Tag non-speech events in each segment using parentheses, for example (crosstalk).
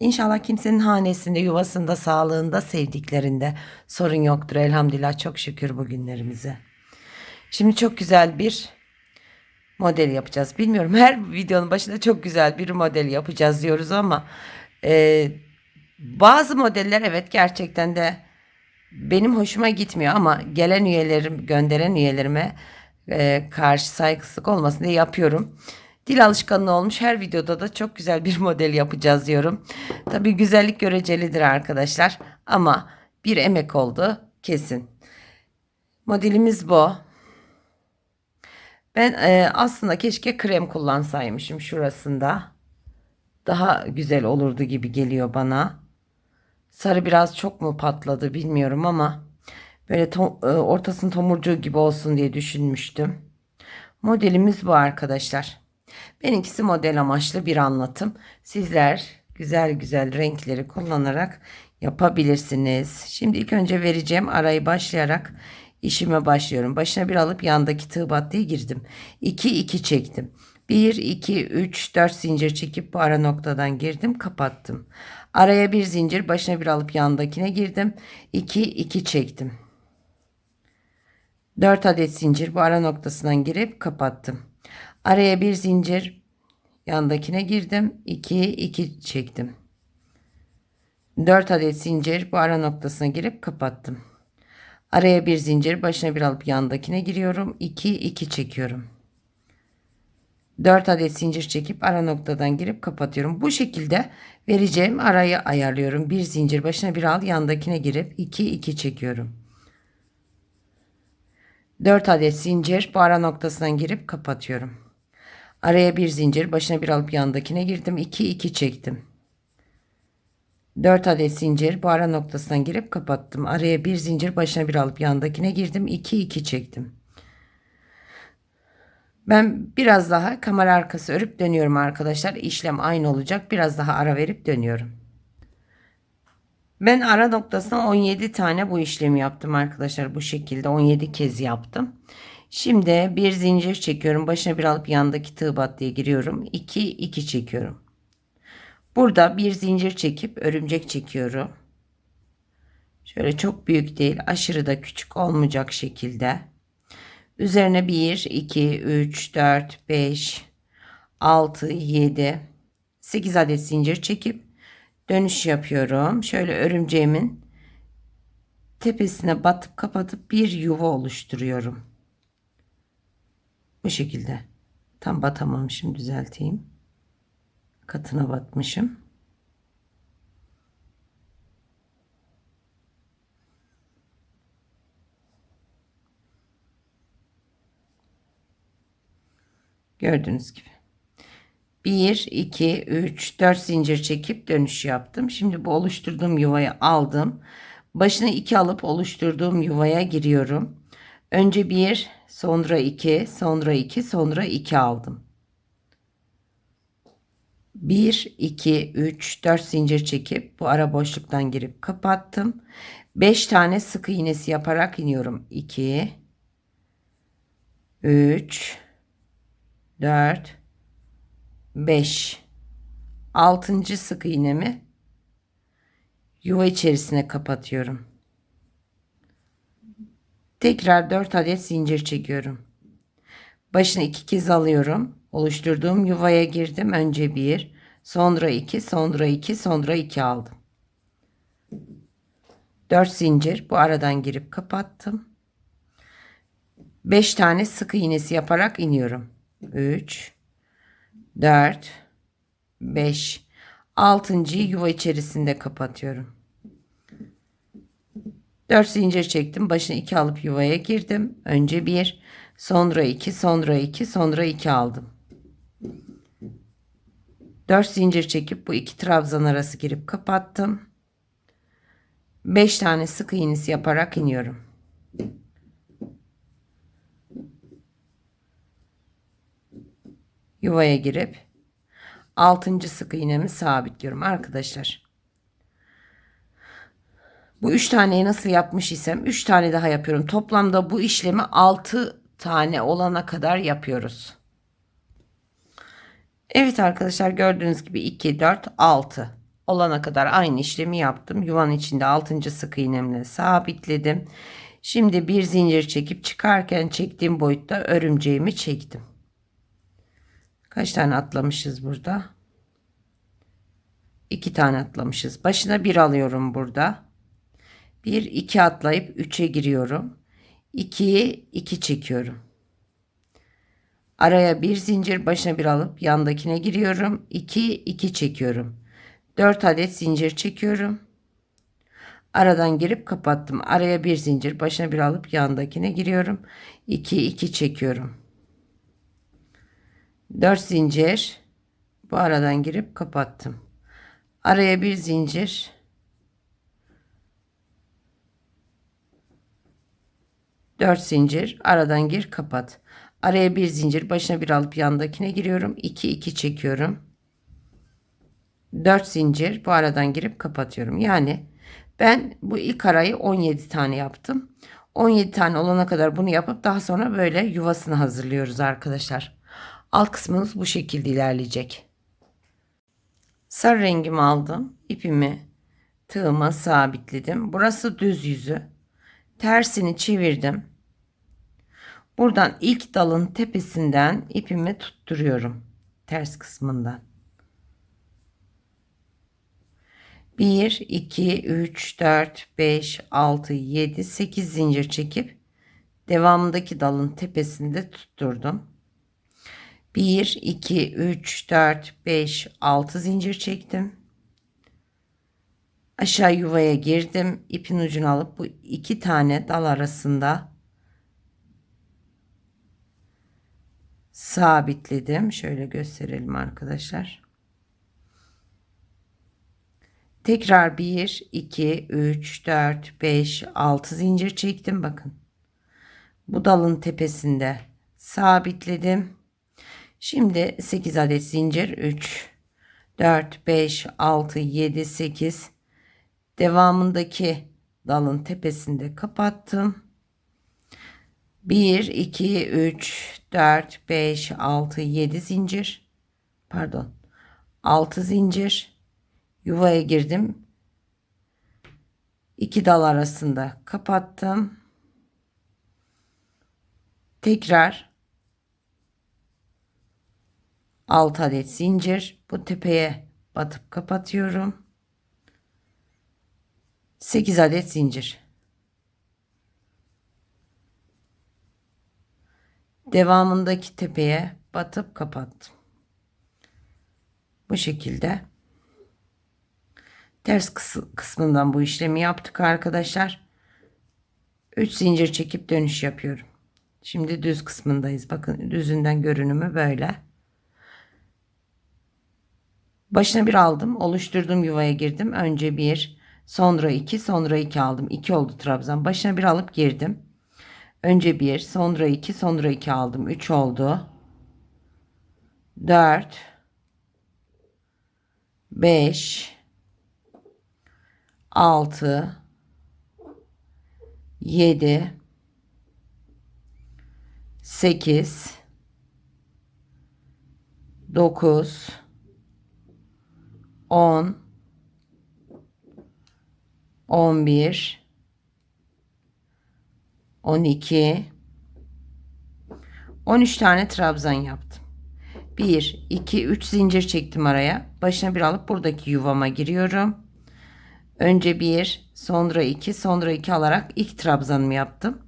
İnşallah kimsenin hanesinde, yuvasında, sağlığında, sevdiklerinde sorun yoktur. Elhamdülillah çok şükür bugünlerimize. Şimdi çok güzel bir model yapacağız. Bilmiyorum her videonun başında çok güzel bir model yapacağız diyoruz ama e, bazı modeller evet gerçekten de benim hoşuma gitmiyor ama gelen üyelerim, gönderen üyelerime e, karşı saygısızlık olmasın diye yapıyorum. Dil alışkanlığı olmuş her videoda da çok güzel bir (laughs) model yapacağız diyorum. Tabii güzellik görecelidir arkadaşlar ama bir emek oldu kesin. Modelimiz bu. Ben e, aslında keşke krem kullansaymışım şurasında. Daha güzel olurdu gibi geliyor bana. Sarı biraz çok mu patladı bilmiyorum ama böyle to- e, ortasının tomurcuğu gibi olsun diye düşünmüştüm. Modelimiz bu arkadaşlar. Benimkisi model amaçlı bir anlatım. Sizler güzel güzel renkleri kullanarak yapabilirsiniz. Şimdi ilk önce vereceğim arayı başlayarak işime başlıyorum. Başına bir alıp yandaki tığ battıya girdim. 2 2 çektim. 1 2 3 4 zincir çekip bu ara noktadan girdim, kapattım. Araya bir zincir, başına bir alıp yandakine girdim. 2 2 çektim. 4 adet zincir bu ara noktasından girip kapattım. Araya bir zincir yandakine girdim. 2 2 çektim. 4 adet zincir bu ara noktasına girip kapattım. Araya bir zincir başına bir alıp yandakine giriyorum. 2 2 çekiyorum. 4 adet zincir çekip ara noktadan girip kapatıyorum. Bu şekilde vereceğim arayı ayarlıyorum. Bir zincir başına bir al yandakine girip 2 2 çekiyorum. 4 adet zincir bu ara noktasından girip kapatıyorum. Araya bir zincir başına bir alıp yandakine girdim. 2 2 çektim. 4 adet zincir bu ara noktasından girip kapattım. Araya bir zincir başına bir alıp yandakine girdim. 2 2 çektim. Ben biraz daha kamera arkası örüp dönüyorum arkadaşlar. İşlem aynı olacak. Biraz daha ara verip dönüyorum. Ben ara noktasına 17 tane bu işlemi yaptım arkadaşlar. Bu şekilde 17 kez yaptım. Şimdi bir zincir çekiyorum. Başına bir alıp yandaki tığ battıya giriyorum. 2 2 çekiyorum. Burada bir zincir çekip örümcek çekiyorum. Şöyle çok büyük değil, aşırı da küçük olmayacak şekilde. Üzerine 1 2 3 4 5 6 7 8 adet zincir çekip dönüş yapıyorum. Şöyle örümceğimin tepesine batıp kapatıp bir yuva oluşturuyorum. Bu şekilde. Tam batamamışım düzelteyim. Katına batmışım. Gördüğünüz gibi. 1, 2, 3, 4 zincir çekip dönüş yaptım. Şimdi bu oluşturduğum yuvayı aldım. Başına 2 alıp oluşturduğum yuvaya giriyorum. Önce 1, sonra 2, sonra 2, sonra 2 aldım. 1, 2, 3, 4 zincir çekip bu ara boşluktan girip kapattım. 5 tane sık iğnesi yaparak iniyorum. 2, 3, 4, 5, 6. sık iğnemi yuva içerisine kapatıyorum. Tekrar 4 adet zincir çekiyorum. Başını iki kez alıyorum. Oluşturduğum yuvaya girdim. Önce bir, sonra iki, sonra iki, sonra iki aldım. 4 zincir bu aradan girip kapattım. 5 tane sık iğnesi yaparak iniyorum. 3 4 5 6. yuva içerisinde kapatıyorum. 4 zincir çektim. Başına 2 alıp yuvaya girdim. Önce 1, sonra 2, sonra 2, sonra 2 aldım. 4 zincir çekip bu iki trabzan arası girip kapattım. 5 tane sık iğnesi yaparak iniyorum. Yuvaya girip 6. sık iğnemi sabitliyorum arkadaşlar. Bu 3 taneyi nasıl yapmış isem 3 tane daha yapıyorum. Toplamda bu işlemi 6 tane olana kadar yapıyoruz. Evet arkadaşlar gördüğünüz gibi 2, 4, 6 olana kadar aynı işlemi yaptım. Yuvanın içinde 6. sık iğnemle sabitledim. Şimdi bir zincir çekip çıkarken çektiğim boyutta örümceğimi çektim. Kaç tane atlamışız burada? 2 tane atlamışız. Başına bir alıyorum burada. 1 2 atlayıp 3'e giriyorum. 2'yi 2 çekiyorum. Araya bir zincir başına bir alıp yandakine giriyorum. 2 2 çekiyorum. 4 adet zincir çekiyorum. Aradan girip kapattım. Araya bir zincir başına bir alıp yandakine giriyorum. 2 2 çekiyorum. 4 zincir bu aradan girip kapattım. Araya bir zincir Dört zincir aradan gir kapat. Araya bir zincir başına bir alıp yandakine giriyorum. 2 2 çekiyorum. 4 zincir bu aradan girip kapatıyorum. Yani ben bu ilk arayı 17 tane yaptım. 17 tane olana kadar bunu yapıp daha sonra böyle yuvasını hazırlıyoruz arkadaşlar. Alt kısmımız bu şekilde ilerleyecek. Sarı rengimi aldım. ipimi tığıma sabitledim. Burası düz yüzü. Tersini çevirdim. Buradan ilk dalın tepesinden ipimi tutturuyorum. Ters kısmından. 1, 2, 3, 4, 5, 6, 7, 8 zincir çekip devamındaki dalın tepesinde tutturdum. 1, 2, 3, 4, 5, 6 zincir çektim. Aşağı yuvaya girdim. İpin ucunu alıp bu iki tane dal arasında sabitledim. Şöyle gösterelim arkadaşlar. Tekrar 1, 2, 3, 4, 5, 6 zincir çektim. Bakın. Bu dalın tepesinde sabitledim. Şimdi 8 adet zincir 3, 4, 5, 6, 7, 8 devamındaki dalın tepesinde kapattım. 1, 2, 3, 4, 5, 6, 7 zincir. Pardon. 6 zincir. Yuvaya girdim. İki dal arasında kapattım. Tekrar 6 adet zincir. Bu tepeye batıp kapatıyorum. 8 adet zincir. devamındaki tepeye batıp kapattım. Bu şekilde ters kısmından bu işlemi yaptık arkadaşlar. 3 zincir çekip dönüş yapıyorum. Şimdi düz kısmındayız. Bakın düzünden görünümü böyle. Başına bir aldım. Oluşturduğum yuvaya girdim. Önce bir, sonra iki, sonra iki aldım. İki oldu trabzan. Başına bir alıp girdim. Önce 1, sonra 2, sonra 2 aldım. 3 oldu. 4 5 6 7 8 9 10 11 12 13 tane trabzan yaptım. 1 2 3 zincir çektim araya. Başına bir alıp buradaki yuvama giriyorum. Önce 1, sonra 2, sonra 2 alarak ilk trabzanımı yaptım.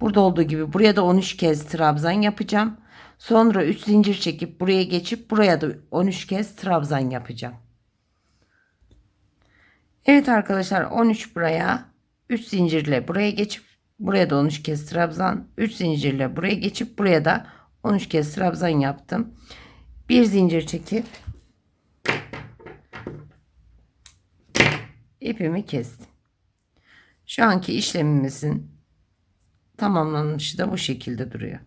Burada olduğu gibi buraya da 13 kez trabzan yapacağım. Sonra 3 zincir çekip buraya geçip buraya da 13 kez trabzan yapacağım. Evet arkadaşlar 13 buraya 3 zincirle buraya geçip Buraya da 13 kez trabzan. 3 zincirle buraya geçip buraya da 13 kez trabzan yaptım. Bir zincir çekip ipimi kestim. Şu anki işlemimizin tamamlanışı da bu şekilde duruyor.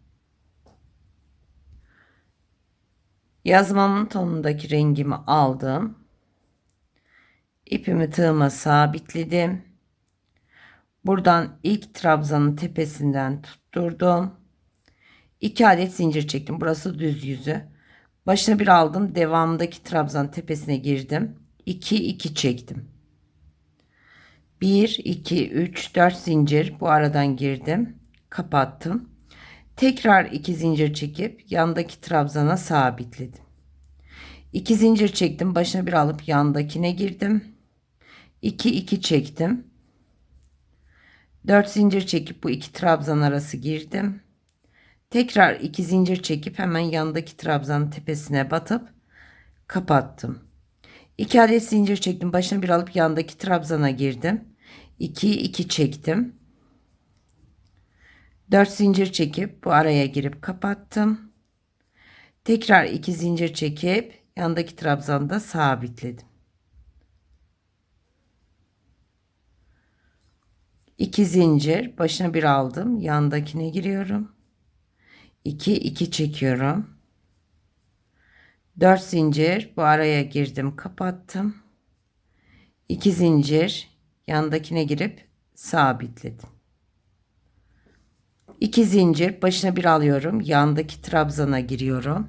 Yazmamın tonundaki rengimi aldım. İpimi tığıma sabitledim. Buradan ilk trabzanın tepesinden tutturdum. 2 adet zincir çektim. Burası düz yüzü. Başına bir aldım. Devamındaki trabzan tepesine girdim. 2 2 çektim. 1 2 3 4 zincir bu aradan girdim. Kapattım. Tekrar 2 zincir çekip yandaki trabzana sabitledim. 2 zincir çektim. Başına bir alıp yandakine girdim. 2 2 çektim. 4 zincir çekip bu iki trabzan arası girdim. Tekrar 2 zincir çekip hemen yandaki trabzanın tepesine batıp kapattım. 2 adet zincir çektim. Başına bir alıp yandaki trabzana girdim. 2 2 çektim. 4 zincir çekip bu araya girip kapattım. Tekrar 2 zincir çekip yandaki trabzanda sabitledim. 2 zincir başına bir aldım. Yandakine giriyorum. 2 2 çekiyorum. 4 zincir bu araya girdim, kapattım. 2 zincir yandakine girip sabitledim. 2 zincir başına bir alıyorum. Yandaki trabzana giriyorum.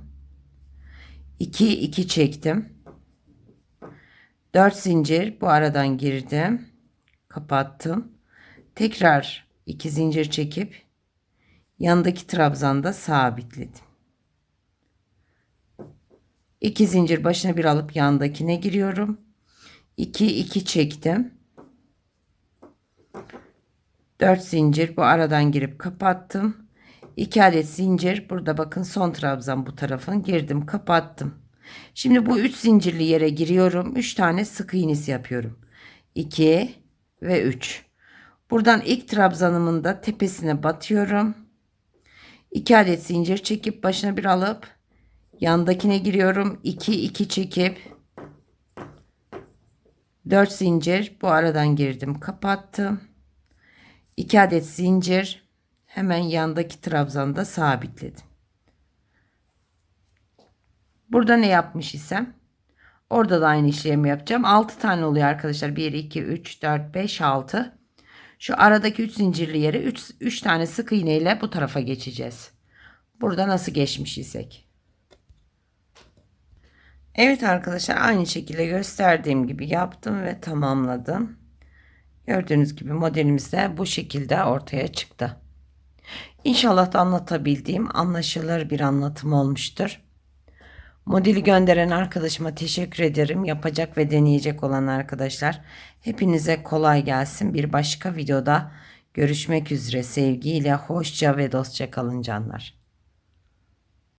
2 2 çektim. 4 zincir bu aradan girdim. Kapattım. Tekrar 2 zincir çekip yandaki trabzanda sabitledim. 2 zincir başına bir alıp yandakine giriyorum. 2 2 çektim. 4 zincir bu aradan girip kapattım. 2 adet zincir burada bakın son trabzan bu tarafın girdim kapattım. Şimdi bu 3 zincirli yere giriyorum. 3 tane sık iğnesi yapıyorum. 2 ve 3. Buradan ilk trabzanımın da tepesine batıyorum. 2 adet zincir çekip başına bir alıp yandakine giriyorum. 2 2 çekip 4 zincir bu aradan girdim kapattım. 2 adet zincir hemen yandaki trabzanda sabitledim. Burada ne yapmış isem orada da aynı işlemi yapacağım. 6 tane oluyor arkadaşlar. 1 2 3 4 5 6. Şu aradaki 3 zincirli yere 3 3 tane sık iğne ile bu tarafa geçeceğiz. Burada nasıl geçmiş isek. Evet arkadaşlar aynı şekilde gösterdiğim gibi yaptım ve tamamladım. Gördüğünüz gibi modelimiz de bu şekilde ortaya çıktı. İnşallah da anlatabildiğim anlaşılır bir anlatım olmuştur. Modeli gönderen arkadaşıma teşekkür ederim. Yapacak ve deneyecek olan arkadaşlar hepinize kolay gelsin. Bir başka videoda görüşmek üzere sevgiyle hoşça ve dostça kalın canlar.